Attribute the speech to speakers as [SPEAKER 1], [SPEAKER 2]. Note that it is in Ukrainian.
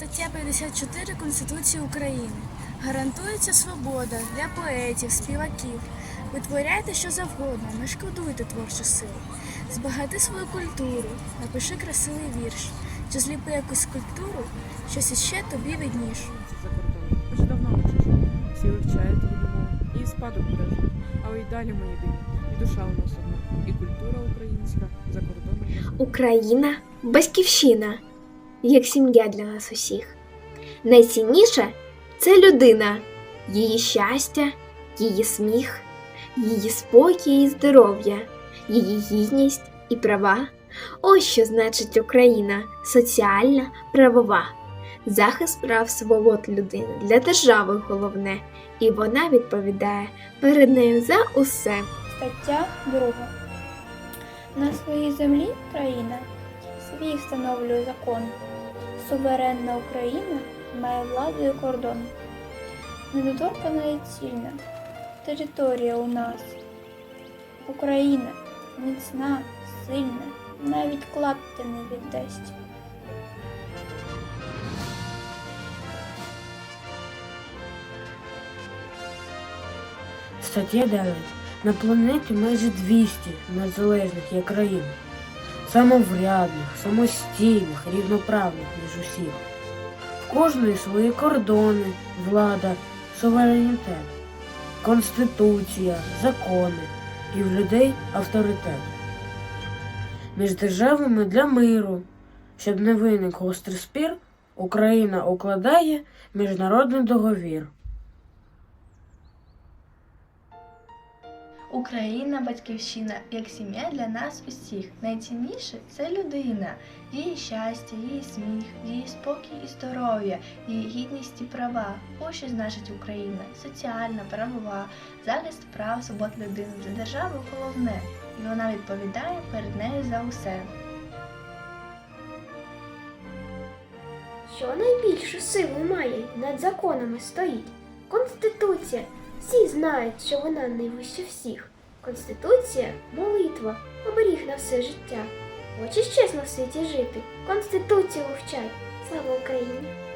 [SPEAKER 1] Стаття 54 Конституції України. Гарантується свобода для поетів, співаків. Витворяйте що завгодно, не шкодуйте творчу силу. Збагати свою культуру, напиши красивий вірш, чи зліпи якусь скульптуру, щось іще тобі видніш.
[SPEAKER 2] за кордоном. Вже давно вчиш. Всі вивчають мову і спадок бережуть. Але й далі ми єдині. І душа у нас одна. І культура українська за кордоном.
[SPEAKER 3] Україна батьківщина, як сім'я для нас усіх. Найцінніше це людина, її щастя, її сміх, її спокій і здоров'я, її гідність і права. Ось що значить Україна соціальна, правова. Захист прав свобод людини для держави головне, і вона відповідає перед нею за усе.
[SPEAKER 4] Стаття 2. На своїй землі країна свій встановлює закон. Суверенна Україна має владу і кордон. Недоторкана і цільна територія у нас. Україна міцна, сильна, навіть клапти не віддасть.
[SPEAKER 5] Стаття 9. На планеті майже 200 незалежних є країн. Самоврядних, самостійних, рівноправних між усіх. В кожної свої кордони, влада, суверенітет, конституція, закони і в людей авторитет. Між державами для миру, щоб не виник гострий спір, Україна укладає міжнародний договір.
[SPEAKER 6] Україна батьківщина як сім'я для нас усіх. Найцінніше це людина, її щастя, її сміх, її спокій і здоров'я, її гідність і права. Ось що значить Україна соціальна, правова, захист прав, свобод людини для держави головне, і вона відповідає перед нею за усе.
[SPEAKER 3] Що найбільшу силу має над законами стоїть? Конституція. Всі знають, що вона найвища всіх. Конституція молитва, оберіг на все життя. Хочеш чесно в світі жити? Конституцію вивчай. Слава Україні!